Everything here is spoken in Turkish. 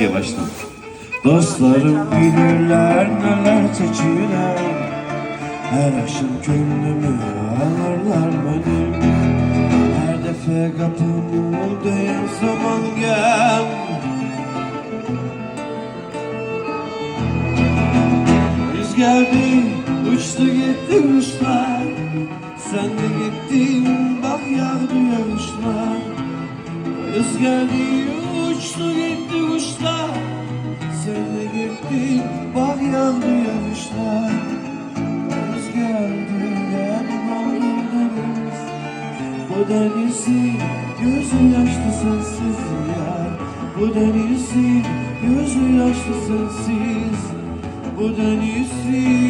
yavaştan. Dostlarım bilirler neler çekiler Her akşam gönlümü alırlar benim. Her defa kapımı döyen zaman gel. Rüzgar geldi, uçtu gitti kuşlar Sen de gittin, bak yağdı yağışlar Rüzgar geldi, uçtu gitti gittin, bak yağdı yağışlar Rüzgar geldi deniz Bu denizin gözü yaşlı sensiz yar. Bu denizin gözü yaşlı sensiz. Bu denizin